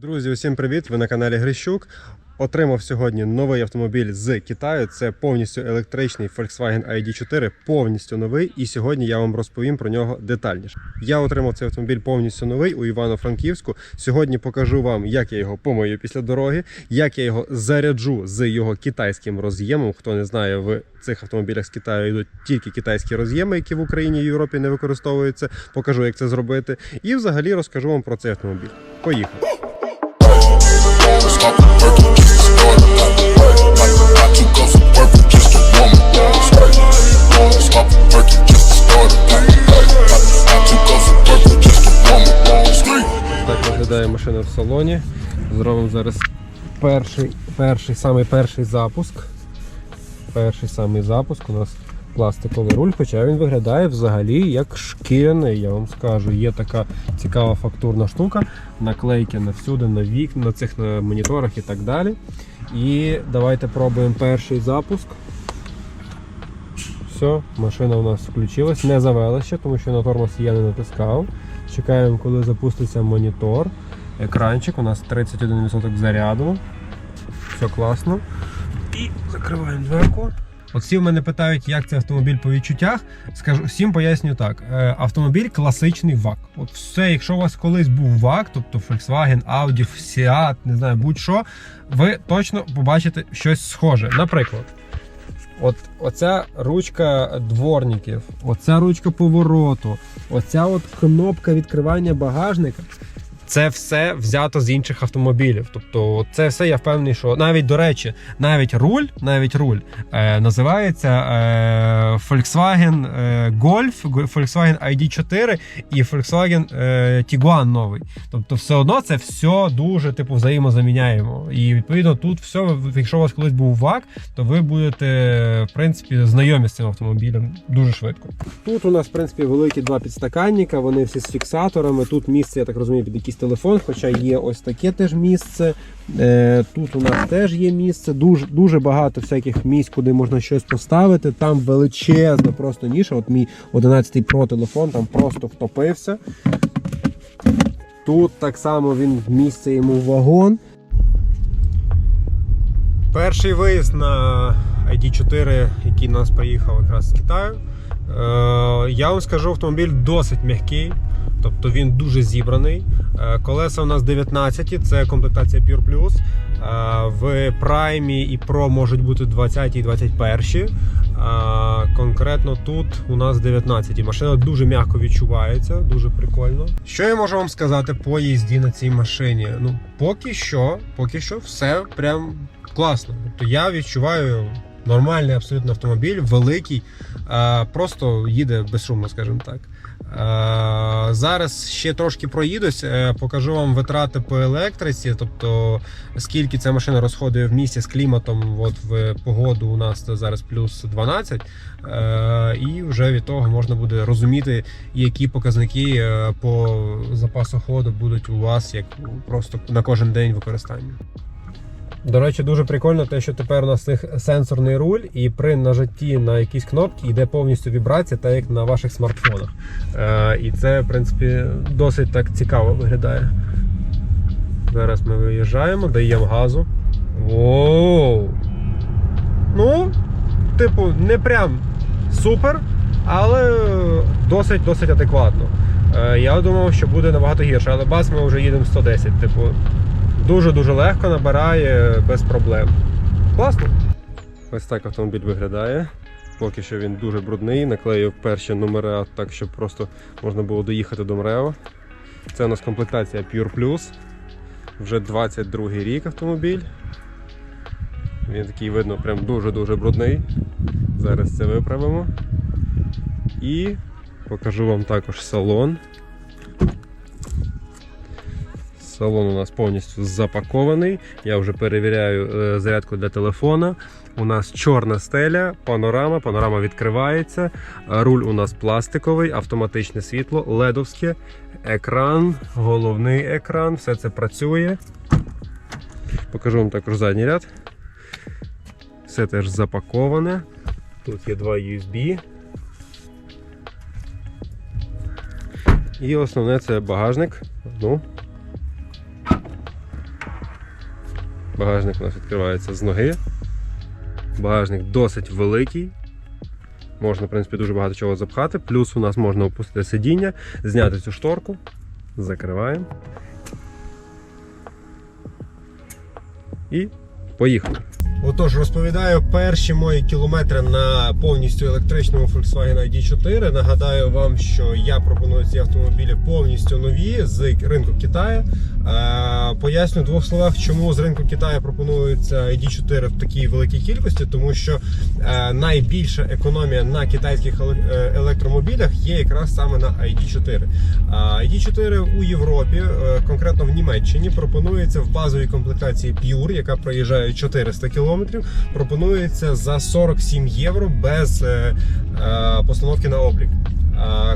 Друзі, усім привіт! Ви на каналі Грищук. Отримав сьогодні новий автомобіль з Китаю. Це повністю електричний Volkswagen ID4, повністю новий. І сьогодні я вам розповім про нього детальніше. Я отримав цей автомобіль повністю новий у Івано-Франківську. Сьогодні покажу вам, як я його помию після дороги, як я його заряджу з його китайським роз'ємом. Хто не знає, в цих автомобілях з Китаю йдуть тільки китайські роз'єми, які в Україні і Європі не використовуються. Покажу, як це зробити. І взагалі розкажу вам про цей автомобіль. Поїхали! Виглядає машина в салоні. Зробимо зараз перший, перший, самий перший запуск. Перший самий запуск у нас пластиковий руль, хоча він виглядає взагалі як шкіряний, я вам скажу. Є така цікава фактурна штука, наклейки на всюди, на вікна, на цих на моніторах і так далі. І давайте пробуємо перший запуск. Все, машина у нас включилась, не завела ще, тому що на тормоз я не натискав. Чекаємо, коли запуститься монітор. Екранчик, у нас 31% заряду. Все класно. І закриваємо дверку. От всі в мене питають, як цей автомобіль по відчуттях. Скажу, всім пояснюю так: Е, автомобіль класичний ВАК. От все, якщо у вас колись був ВАК, тобто Volkswagen, Audi, Seat, не знаю, будь-що, ви точно побачите щось схоже. Наприклад, От оця ручка дворників, оця ручка повороту, оця от кнопка відкривання багажника. Це все взято з інших автомобілів. Тобто, це все я впевнений, що навіть до речі, навіть руль, навіть руль е, називається е, Volkswagen е, Golf, Volkswagen ID4 і Volkswagen е, Tiguan новий. Тобто, все одно це все дуже типу взаємозаміняємо. І відповідно тут все, якщо у вас колись був ВАК, то ви будете в принципі знайомі з цим автомобілем дуже швидко. Тут у нас в принципі великі два підстаканника, вони всі з фіксаторами. Тут місце, я так розумію, під якийсь телефон, хоча є ось таке теж місце. Е, Тут у нас теж є місце. Дуже дуже багато всяких місць, куди можна щось поставити. Там величезна просто ніша. От мій 11 Pro телефон там просто втопився. Тут так само він місце йому вагон. Перший виїзд на ID4, який нас приїхав якраз з Китаю. Е, я вам скажу, автомобіль досить м'який, тобто він дуже зібраний. Е, колеса у нас 19, це комплектація Pure Plus. Е, в Prime і Pro можуть бути 20 і 21. А конкретно тут у нас 19. Машина дуже м'яко відчувається, дуже прикольно. Що я можу вам сказати по їзді на цій машині? Ну, поки що, поки що, все прям класно. Тобто я відчуваю нормальний абсолютно автомобіль, великий, просто їде безшумно, скажімо так. А, Зараз ще трошки проїдусь, е, покажу вам витрати по електриці, тобто скільки ця машина розходує в місті з кліматом. От в погоду у нас зараз плюс 12, е, і вже від того можна буде розуміти, які показники е, по запасу ходу будуть у вас як просто на кожен день використання. До речі, дуже прикольно те, що тепер у нас цих сенсорний руль, і при нажатті на якісь кнопки йде повністю вібрація, так як на ваших смартфонах. Е, і це, в принципі, досить так цікаво виглядає. Зараз ми виїжджаємо, даємо газу. Воу! Ну, типу, не прям супер, але досить досить адекватно. Е, я думав, що буде набагато гірше, але бас ми вже їдемо 110. Типу, дуже-дуже легко набирає без проблем. Класно. Ось так автомобіль виглядає. Поки що він дуже брудний, наклеїв перші номера так, щоб просто можна було доїхати до МРЕО. Це у нас комплектація Pure Plus. Вже 22 рік автомобіль. Він такий видно прям дуже-дуже брудний. Зараз це виправимо. І покажу вам також салон. Салон у нас повністю запакований. Я вже перевіряю е, зарядку для телефона. У нас чорна стеля, панорама, панорама відкривається. Руль у нас пластиковий, автоматичне світло, ледовське, екран, головний екран, все це працює. Покажу вам також задній ряд. Все теж запаковане. Тут є два USB. І основне це багажник. Ну, Багажник у нас відкривається з ноги. Багажник досить великий. Можна, в принципі, дуже багато чого запхати. Плюс у нас можна опустити сидіння, зняти цю шторку. Закриваємо. І поїхали. Отож, розповідаю перші мої кілометри на повністю електричному Volkswagen ID4. Нагадаю вам, що я пропоную ці автомобілі повністю нові з ринку Китаю. Е, Поясню в двох словах, чому з ринку Китаю пропонується ID4 в такій великій кількості, тому що е, найбільша економія на китайських е, електромобілях є якраз саме на ID4. А ID4 у Європі, конкретно в Німеччині, пропонується в базовій комплектації Pure, яка проїжджає 400 км, пропонується за 47 євро без е, е, постановки на облік.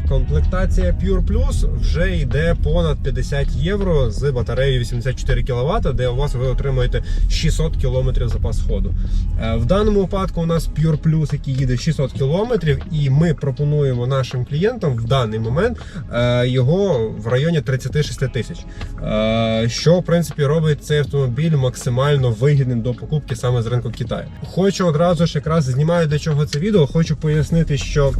Комплектація Pure Plus вже йде понад 50 євро з батареєю 84 кВт, де у вас ви отримуєте 600 км запас ходу. Е, В даному випадку у нас Pure Plus, який їде 600 км, і ми пропонуємо нашим клієнтам в даний момент е, його в районі 36 тисяч. Е, Що в принципі робить цей автомобіль максимально вигідним до покупки саме з ринку Китаю. Хочу одразу ж якраз знімаю для чого це відео. Хочу пояснити, що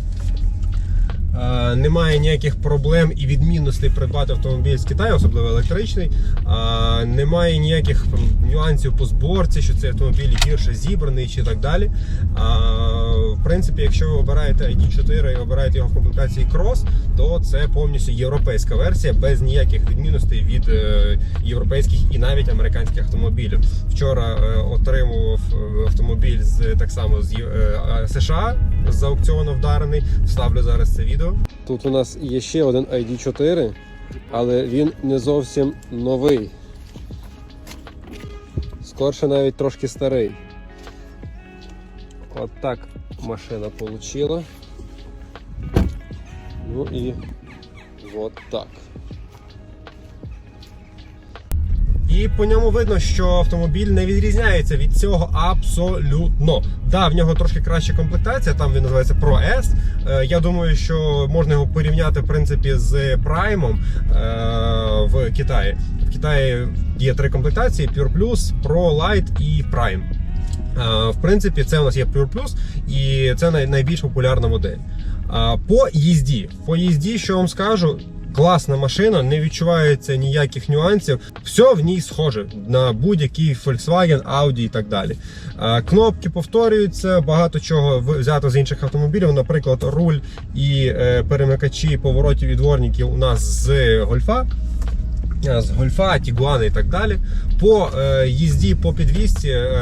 Немає ніяких проблем і відмінностей придбати автомобіль з Китаю, особливо електричний. Немає ніяких нюансів по зборці, що цей автомобіль гірше зібраний чи так далі. В принципі, якщо ви обираєте ID4 і обираєте його в комплектації Cross, то це повністю європейська версія без ніяких відмінностей від е, європейських і навіть американських автомобілів. Вчора е, отримував е, автомобіль з так само з США з аукціону вдарений. Вставлю зараз це відео. Тут у нас є ще один ID4, але він не зовсім новий. Скорше навіть трошки старий. От так машина получила. Ну і от так. І по ньому видно, що автомобіль не відрізняється від цього абсолютно. Да, в нього трошки краща комплектація, там він називається Pro S. Е, Я думаю, що можна його порівняти в принципі з Prime е, в Китаї. В Китаї є три комплектації: Pure Plus, Pro Light і Prime. Е, В принципі, це у нас є Pure Plus, і це найбільш популярна модель. По їзді, по їзді, що вам скажу, класна машина, не відчувається ніяких нюансів. Все в ній схоже на будь-який Volkswagen, Audi і так далі. Кнопки повторюються, багато чого взято з інших автомобілів. Наприклад, руль і е, перемикачі поворотів і дворників у нас з гольфа. Е, з гольфа, Тігуани і так далі. По е, їзді по підвісці е,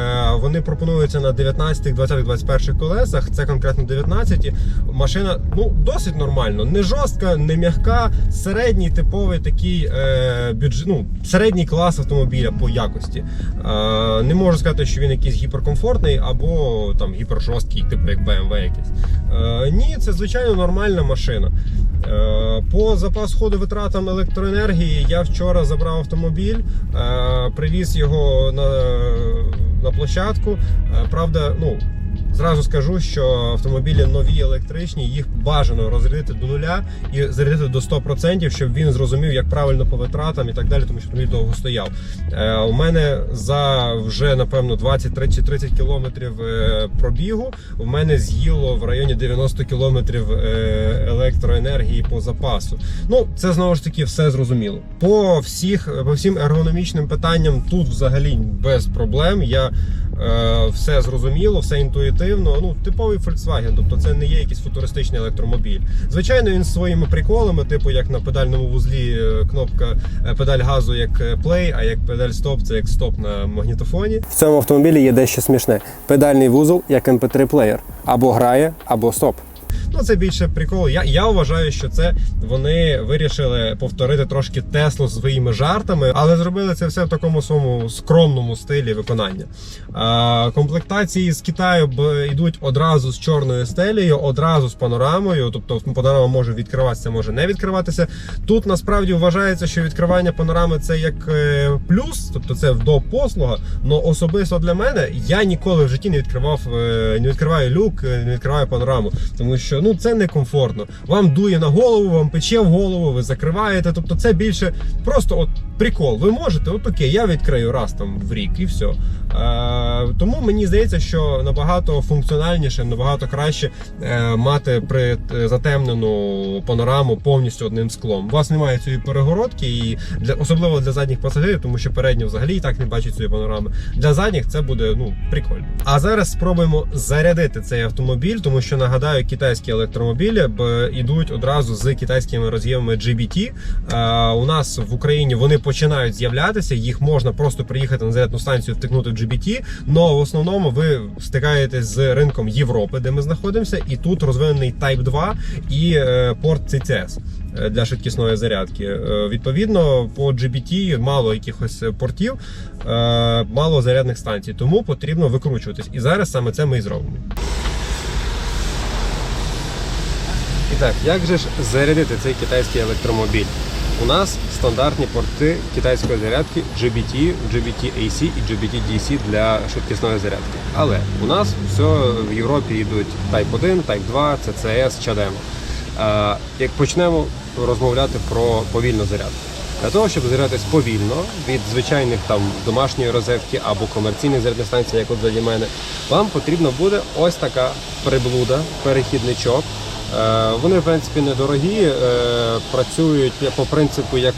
вони пропонуються на 19, 20, 21 колесах. Це конкретно 19. Машина ну досить нормально, не жорстка, не м'яка, середній типовий такий е, бюджет, ну, середній клас автомобіля по якості. Е, не можу сказати, що він якийсь гіперкомфортний або там гіпержорсткий, типу як BMW якийсь. Е, ні, це звичайно нормальна машина. Е, По запас ходу витратам електроенергії я вчора забрав автомобіль, е, привіз його на, на площадку. Е, Правда, ну. Зразу скажу, що автомобілі нові електричні, їх бажано розрядити до нуля і зарядити до 100%, щоб він зрозумів, як правильно по витратам і так далі, тому що автомобіль довго стояв. Е, у мене за вже напевно 20 30 30 кілометрів е, пробігу. В мене з'їло в районі 90 кілометрів е, електроенергії по запасу. Ну це знову ж таки все зрозуміло. По всіх по всім ергономічним питанням тут взагалі без проблем. Я все зрозуміло, все інтуїтивно. Ну, типовий Volkswagen, тобто це не є якийсь футуристичний електромобіль. Звичайно, він своїми приколами, типу як на педальному вузлі е, кнопка е, педаль газу як плей, а як педаль стоп це як стоп на магнітофоні. В цьому автомобілі є дещо смішне. Педальний вузол як MP3 плеєр. Або грає, або стоп. Ну, це більше прикол. Я, я вважаю, що це вони вирішили повторити трошки Теслу своїми жартами, але зробили це все в такому своєму скромному стилі виконання. А, комплектації з Китаю йдуть одразу з чорною стелею, одразу з панорамою. Тобто панорама може відкриватися, може не відкриватися. Тут насправді вважається, що відкривання панорами це як е, плюс, тобто це до послуга. Но особисто для мене я ніколи в житті не відкривав, е, не відкриваю люк, е, не відкриваю панораму, тому що ну це некомфортно. Вам дує на голову, вам пече в голову, ви закриваєте. Тобто, це більше просто от прикол. Ви можете, от окей, я відкрию раз там в рік і все. Е, тому мені здається, що набагато функціональніше, набагато краще е, мати при е, затемнену панораму повністю одним склом. У вас немає цієї перегородки, і для особливо для задніх пасажирів, тому що передні взагалі і так не бачать цієї панорами. Для задніх це буде ну прикольно. А зараз спробуємо зарядити цей автомобіль, тому що нагадаю, китайські електромобілі б ідуть одразу з китайськими роз'ємами GBT. Е, у нас в Україні вони починають з'являтися. Їх можна просто приїхати на зарядну станцію, втикнути в GBT. Но в основному ви стикаєтесь з ринком Європи, де ми знаходимося, і тут розвинений Type 2 і е, порт CCS е, для швидкісної зарядки. Е, Відповідно, по GBT мало якихось портів, мало зарядних станцій, тому потрібно викручуватись. І зараз саме це ми і зробимо. І так, як же ж зарядити цей китайський електромобіль? У нас стандартні порти китайської зарядки GBT, GBT AC і GBT DC для швидкісної зарядки. Але у нас все в Європі йдуть Type 1, Type 2, CCS, CHAdeMO. Як почнемо розмовляти про повільну зарядку. Для того, щоб зарядитись повільно від звичайних там домашньої розетки або комерційних зарядних станцій, як от заді мене, вам потрібна буде ось така приблуда, перехідничок. Е, Вони, в принципі, недорогі, е, працюють по принципу, як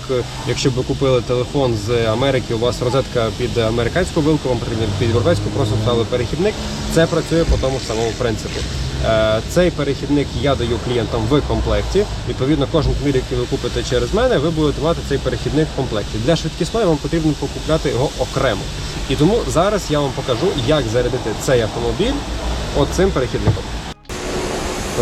якщо ви купили телефон з Америки, у вас розетка під американську вилку, вам потрібно під європейську, просто вставили перехідник. Це працює по тому самому принципу. Е, Цей перехідник я даю клієнтам в комплекті. Відповідно, кожен автомобіль, який ви купите через мене, ви будете мати цей перехідник в комплекті. Для швидкісної вам потрібно покупляти його окремо. І тому зараз я вам покажу, як зарядити цей автомобіль оцим перехідником.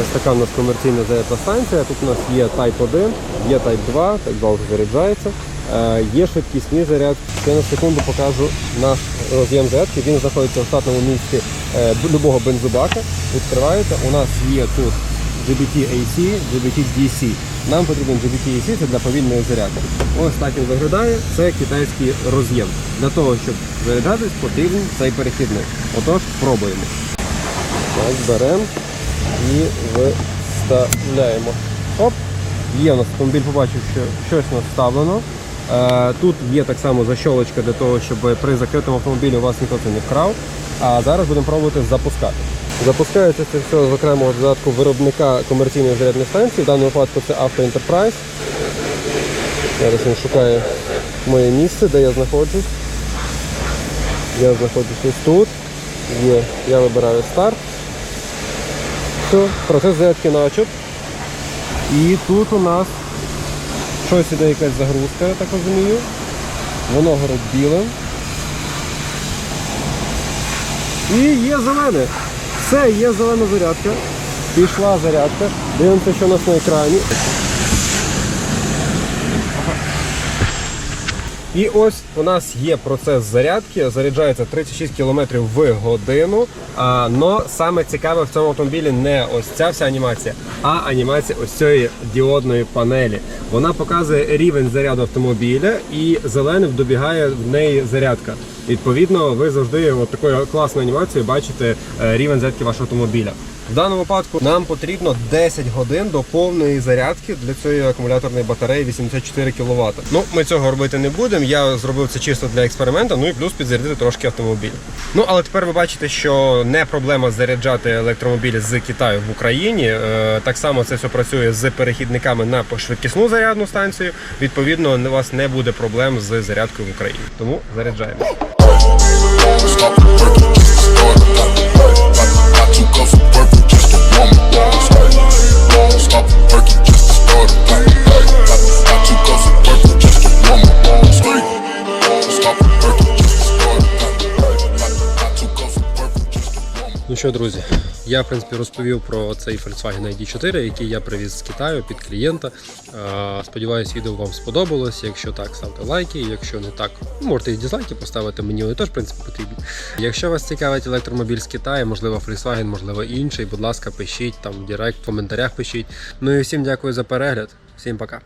Ось така у нас комерційна зарядна станція. Тут у нас є Type 1, є Type 2, Type 2 вже заряджається. Е, Є швидкісні зарядки. Я на секунду покажу наш роз'єм зарядки. Він знаходиться в штатному місці е, любого бензобака. Відкриваєте. У нас є тут GBT AC, GBT DC. Нам потрібен GBT AC, це для повільної зарядки. Ось так він виглядає. Це китайський роз'єм. Для того, щоб заряджатись, потрібен цей перехідник. Отож, пробуємо. Так, беремо і виставляємо. Оп! Є у нас автомобіль, побачив, що щось у нас вставлено. Е, Тут є так само защолочка для того, щоб при закритому автомобілі у вас ніхто це не вкрав. А зараз будемо пробувати запускати. Запускається це все з окремого додатку виробника комерційної зарядної станції. В даному випадку це Auto Enterprise. Зараз він шукає моє місце, де я знаходжусь. Я знаходжусь ось тут. Є, я вибираю старт. Все, процес зарядки начат. І тут у нас щось іде якась загрузка, я так розумію. Воно горить білим. І є зелене. Все, є зелена зарядка. Пішла зарядка. Дивимося, що у нас на екрані. І ось у нас є процес зарядки, заряджається 36 км в годину. А, но саме цікаве в цьому автомобілі не ось ця вся анімація, а анімація ось цієї діодної панелі. Вона показує рівень заряду автомобіля і зеленим добігає в неї зарядка. Відповідно, ви завжди от такою класною анімацією бачите е, рівень зарядки вашого автомобіля. В даному випадку нам потрібно 10 годин до повної зарядки для цієї акумуляторної батареї 84 кВт. Ну, ми цього робити не будемо. Я зробив це чисто для експерименту, ну і плюс підзарядити трошки автомобіль. Ну, але тепер ви бачите, що не проблема заряджати електромобілі з Китаю в Україні. Е, Так само це все працює з перехідниками на швидкісну зарядну станцію. Відповідно, у вас не буде проблем з зарядкою в Україні. Тому заряджаємо. Cups of just warm up. Stop working just to start. Що, друзі, я в принципі розповів про цей Volkswagen ID4, який я привіз з Китаю під клієнта. Сподіваюсь, відео вам сподобалось. Якщо так, ставте лайки. Якщо не так, можете і дизлайки поставити. Мені вони теж в принципі потрібні. Якщо вас цікавить електромобіль з Китаю, можливо, Volkswagen, можливо, інший, будь ласка, пишіть там в директ, в коментарях пишіть. Ну і всім дякую за перегляд. Всім пока.